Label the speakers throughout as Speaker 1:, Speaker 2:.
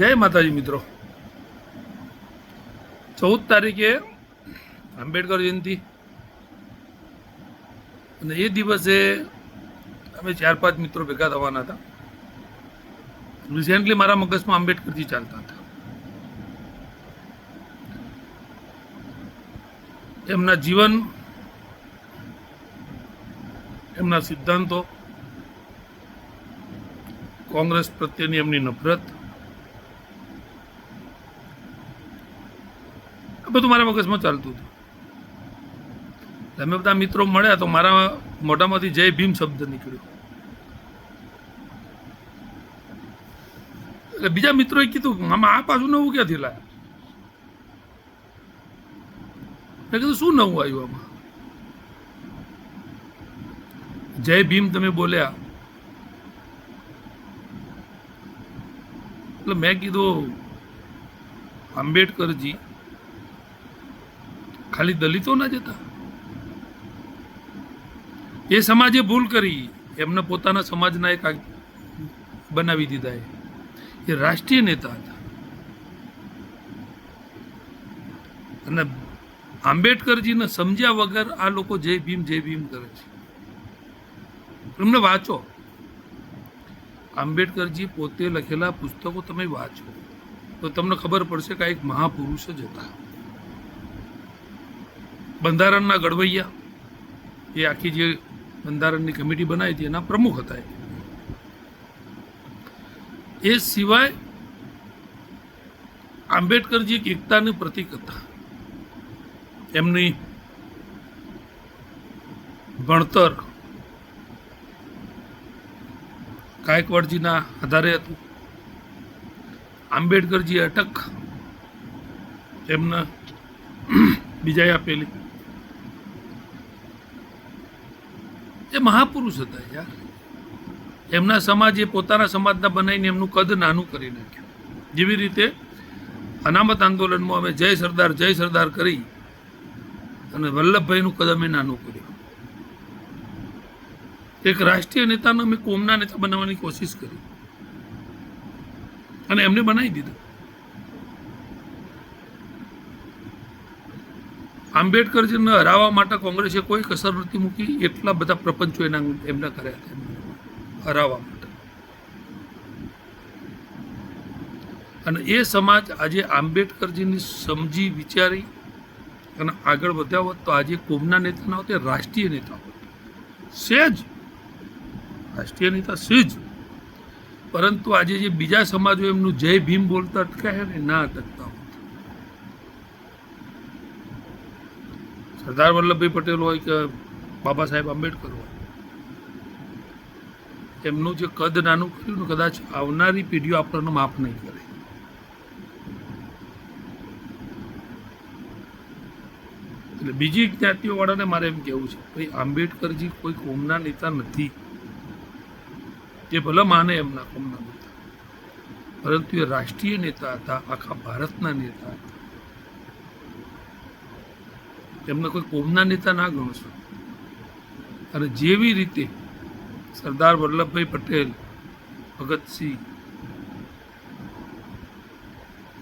Speaker 1: જય માતાજી મિત્રો. ચૌદ તારીખે આંબેડકર જયંતિ. અને એ દિવસે અમે ચાર પાંચ મિત્રો ભેગા થવાના હતા. રિસેન્ટલી મારા મગજમાં આંબેડકરજી ચાલતા હતા. એમના જીવન, એમના સિદ્ધાંતો, કોંગ્રેસ પ્રત્યેની એમની નફરત બધું મારા મગજમાં ચાલતું હતું. અમે બધા મિત્રો મળ્યા તો મારા મોઢામાંથી જય ભીમ શબ્દ નીકળ્યો. એટલે બીજા મિત્રોએ કીધું આમાં આ પાછું નવું ક્યાંથી લાયા મેં કીધું, શું નવું આવ્યું આમાં? જય ભીમ તમે બોલ્યા. એટલે મેં કીધું, આંબેડકરજી ખાલી દલિતોના જ જતા? એ સમાજે ભૂલ કરી. એમને પોતાના સમાજના એક બનાવી દીધા એ રાષ્ટ્રીય નેતા હતા. અને આંબેડકરજીને સમજ્યા વગર આ લોકો જય ભીમ જય ભીમ કરે છે. એમને વાંચો. આંબેડકરજી પોતે લખેલા પુસ્તકો તમે વાંચો. તો તમને ખબર પડશે કે આ એક મહાપુરુષ જ હતા. બંધારણના ગડવૈયા એ આખી જે બંધારણની કમિટી બનાવી હતી, એના પ્રમુખ હતા એ. સિવાય આંબેડકરજી એક એકતાનું પ્રતીક હતા. એમની ભણતર ગાયકવાડજીના આધારે હતું. આંબેડકરજી અટક એમના બીજાએ આપેલી. એ મહાપુરુષ હતા યાર. એમના સમાજે પોતાના સમાજના બનાવીને એમનું કદ નાનું કરી નાખ્યું. જેવી રીતે અનામત આંદોલનમાં અમે જય સરદાર જય સરદાર કરી અને વલ્લભભાઈનું કદ અમે નાનું કર્યું. એક રાષ્ટ્રીય નેતાનો અમે કોમના નેતા બનાવવાની કોશિશ કરી. અને એમને બનાવી દીધા. આંબેડકરજીને હરાવવા માટે કોંગ્રેસે કોઈ કસર નથી મૂકી? એટલા બધા પ્રપંચો એના એમના કર્યા હતા હરાવવા માટે. અને એ સમાજ આજે આંબેડકરજીની સમજી વિચારી અને આગળ વધ્યા હોત તો આજે કોમના નેતા ના હોત રાષ્ટ્રીય નેતા હોત. સેજ. રાષ્ટ્રીય નેતા સેજ. પરંતુ આજે જે બીજા સમાજો એમનું જય ભીમ બોલતા અટકાય ને ના અટકતા હોત સરદાર વલ્લભભાઈ પટેલ હોય કે બાબા સાહેબ આંબેડકર હોય, એમનું જે કદ નાનું કર્યું ને કદાચ આવનારી પેઢીઓ આપણને માફ નહીં કરે. એટલે બીજી જ્ઞાતિઓવાળાને મારે એમ કહેવું છે, ભાઈ, આંબેડકરજી કોઈ કોમના નેતા નથી. જે ભલે માને એમના કોમના પરંતુ એ રાષ્ટ્રીય નેતા હતા, આખા ભારતના નેતા હતા. એમને કોઈ કોમના નેતા ના ગણશો અને જેવી રીતે સરદાર વલ્લભભાઈ પટેલ, ભગતસિંહ,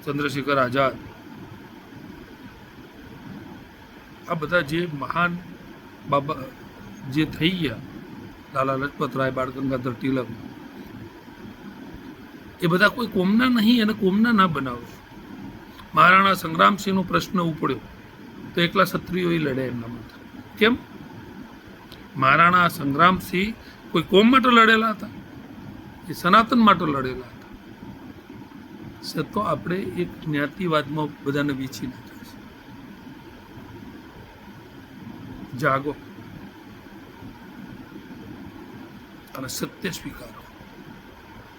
Speaker 1: ચંદ્રશેખર આઝાદ, આ બધા જે મહાન બાબા, જે થઈ ગયા, લાલા લજપત રાય બાળ ગંગાધર તિલક, એ બધા કોઈ કોમના નહીં અને કોમના ના બનાવે. મહારાણા સંગ્રામસિંહનો પ્રશ્ન ઉપડ્યો. તો એકલા ક્ષત્રિયોએ લડે એમના માટે કેમ? મહારાણા સંગ્રામસિંહ કોઈ કોમ માટે લડેલા હતા? એ સનાતન માટે લડેલા હતા. સતો આપણે એક જ્ઞાતિવાદમાં બધાને વીછી નાખ્યા છે. જાગો. અને સત્ય સ્વીકારો.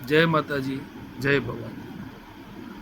Speaker 1: જય માતાજી, જય ભવાની.